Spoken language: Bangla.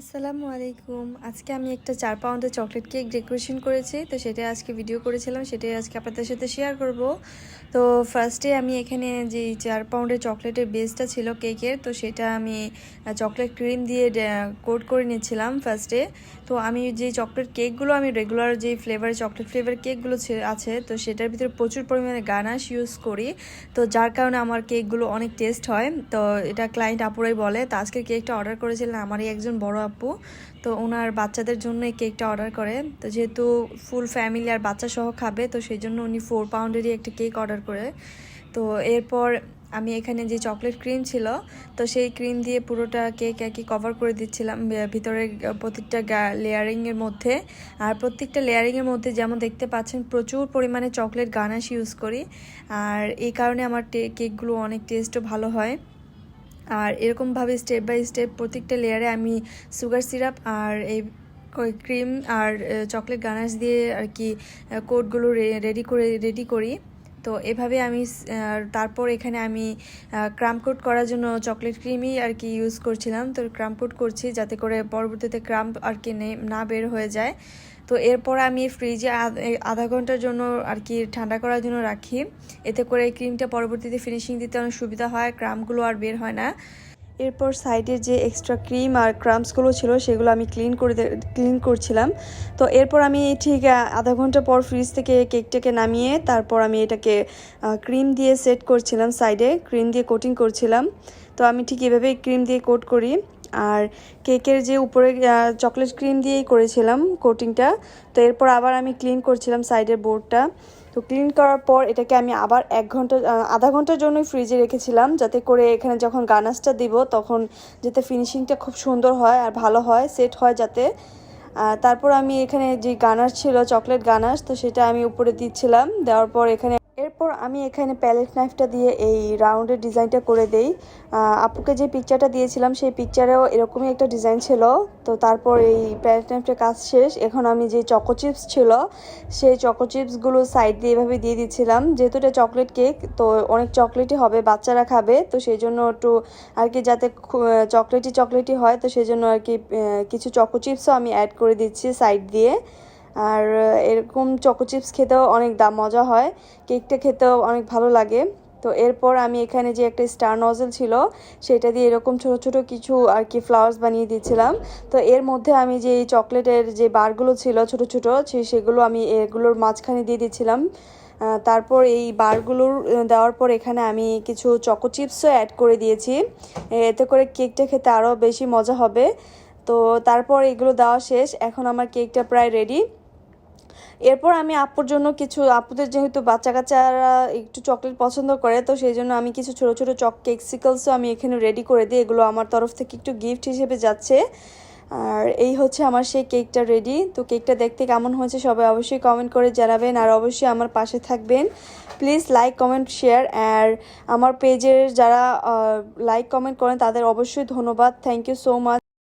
আসসালামু আলাইকুম। আজকে আমি একটা চার পাউন্ডের চকলেট কেক ডেকোরেশন করেছি, তো সেটাই আজকে ভিডিও করেছিলাম, সেটাই আজকে আপনাদের সাথে শেয়ার করব। তো ফার্স্টে আমি এখানে যে চার পাউন্ডের চকলেটের বেসটা ছিল কেকের, তো সেটা আমি চকলেট ক্রিম দিয়ে কোট করে নিয়েছিলাম ফার্স্টে তো আমি যে চকলেট কেকগুলো আমি রেগুলার যে ফ্লেভার চকলেট ফ্লেভার কেকগুলো আছে, তো সেটার ভিতরে প্রচুর পরিমাণে গানাশ ইউজ করি। তো যার কারণে আমার কেকগুলো অনেক টেস্ট হয়, তো এটা ক্লায়েন্ট আপুরাই বলে, তো আজকের কেকটা অর্ডার করেছিলেন আমারই একজন বড় আপু তো ওনার বাচ্চাদের জন্য এই কেকটা অর্ডার করে। তো যেহেতু ফুল ফ্যামিলি আর বাচ্চা সহ খাবে, তো সেই জন্য উনি ফোর পাউন্ডেরই একটা কেক অর্ডার করে। তো এরপর আমি এখানে যে চকলেট ক্রিম ছিল, তো সেই ক্রিম দিয়ে পুরোটা কেক কি কভার করে দিচ্ছিলাম ভিতরে প্রত্যেকটা লেয়ারিংয়ের মধ্যে। আর প্রত্যেকটা লেয়ারিংয়ের মধ্যে যেমন দেখতে পাচ্ছেন, প্রচুর পরিমাণে চকলেট গানাশ ইউজ করি। আর এই কারণে আমার কেকগুলো অনেক টেস্টও ভালো হয়। আর এরকমভাবে স্টেপ বাই স্টেপ প্রত্যেকটা লেয়ারে আমি সুগার সিরাপ আর এই ক্রিম আর চকলেট গানাশ দিয়ে আর কি কোটগুলো রেডি করে রেডি করি। তো এভাবে আমি তারপর এখানে আমি ক্রাম কোট করার জন্য চকলেট ক্রিমই আর কি ইউজ করছিলাম। তো ক্রাম কোট করছি যাতে করে পরবর্তীতে ক্রাম্প আর কি না বের হয়ে যায়। তো এরপর আমি ফ্রিজে আধা ঘণ্টার জন্য আর কি ঠান্ডা করার জন্য রাখি। এতে করে ক্রিমটা পরবর্তীতে ফিনিশিং দিতে অনেক সুবিধা হয়, ক্রামগুলো আর বের হয় না। এরপর সাইডের যে এক্সট্রা ক্রিম আর ক্রামসগুলো ছিল, সেগুলো আমি ক্লিন করে ক্লিন করছিলাম। তো এরপর আমি ঠিক আধা ঘণ্টা পর ফ্রিজ থেকে কেকটাকে নামিয়ে তারপর আমি এটাকে ক্রিম দিয়ে সেট করছিলাম সাইডে ক্রিম দিয়ে কোটিং করছিলাম। তো আমি ঠিক এভাবেই ক্রিম দিয়ে কোট করি। আর কেকের যে উপরে চকলেট ক্রিম দিয়েই করেছিলাম কোটিংটা তো এরপর আবার আমি ক্লিন করছিলাম সাইডের বোর্ডটা তো ক্লিন করার পর এটাকে আমি আবার এক ঘণ্টা আধা ঘণ্টার জন্যই ফ্রিজে রেখেছিলাম যাতে করে এখানে যখন গানাসটা দিব তখন যাতে ফিনিশিংটা খুব সুন্দর হয় আর ভালো হয় সেট হয় যাতে। তারপর আমি এখানে যে গানার ছিল চকলেট গানাস তো সেটা আমি উপরে দিচ্ছিলাম। দেওয়ার পর এখানে আমি এখানে প্যালেট নাইফটা দিয়ে এই রাউন্ডের ডিজাইনটা করে দেই। আপুকে যে পিকচারটা দিয়েছিলাম, সেই পিকচারেও এরকমই একটা ডিজাইন ছিল। তো তারপর এই প্যালেট নাইফটার কাজ শেষ। এখন আমি যে চকো চিপস ছিল, সেই চকো চিপসগুলো সাইড দিয়ে এভাবে দিয়ে দিচ্ছিলাম। যেহেতু এটা চকলেট কেক তো অনেক চকলেটই হবে, বাচ্চারা খাবে। তো সেই জন্য একটু আর কি যাতে চকলেটি চকলেটি হয়, তো সেই জন্য আর কি কিছু চকো চিপসও আমি অ্যাড করে দিচ্ছি সাইড দিয়ে। আর এরকম চকো চিপস খেতেও অনেক দাম মজা হয়। কেকটা খেতেও অনেক ভালো লাগে। তো এরপর আমি এখানে যে একটা স্টার নজেল ছিল, সেটা দিয়ে এরকম ছোট ছোট কিছু আর কি ফ্লাওয়ার্স বানিয়ে দিয়েছিলাম তো এর মধ্যে আমি যে চকলেটের যে বারগুলো ছিল ছোট ছোট সেগুলো আমি এগুলোর মাঝখানে দিয়ে দিচ্ছিলাম। তারপর এই বারগুলোর দেওয়ার পর এখানে আমি কিছু চকো চিপসও অ্যাড করে দিয়েছি। এতে করে কেকটা খেতে আরও বেশি মজা হবে। তো তারপর এগুলো দেওয়া শেষ। এখন আমার কেকটা প্রায় রেডি এরপর আমি আপুর জন্য কিছু, আপুদের যেহেতু বাচ্চা কাচ্চারা একটু চকলেট পছন্দ করে, তো সেই জন্য আমি কিছু ছোট ছোট চক কেকসিকলসও আমি এখানে রেডি করে দিই এগুলো আমার তরফ থেকে একটু গিফট হিসেবে যাচ্ছে। আর এই হচ্ছে আমার সেই কেকটা রেডি তো কেকটা দেখতে কেমন হয়েছে সবাই অবশ্যই কমেন্ট করে জানাবেন। আর অবশ্যই আমার পাশে থাকবেন। প্লিজ লাইক কমেন্ট শেয়ার আর আমার পেজের যারা লাইক কমেন্ট করেন তাদের অবশ্যই ধন্যবাদ। Thank you so much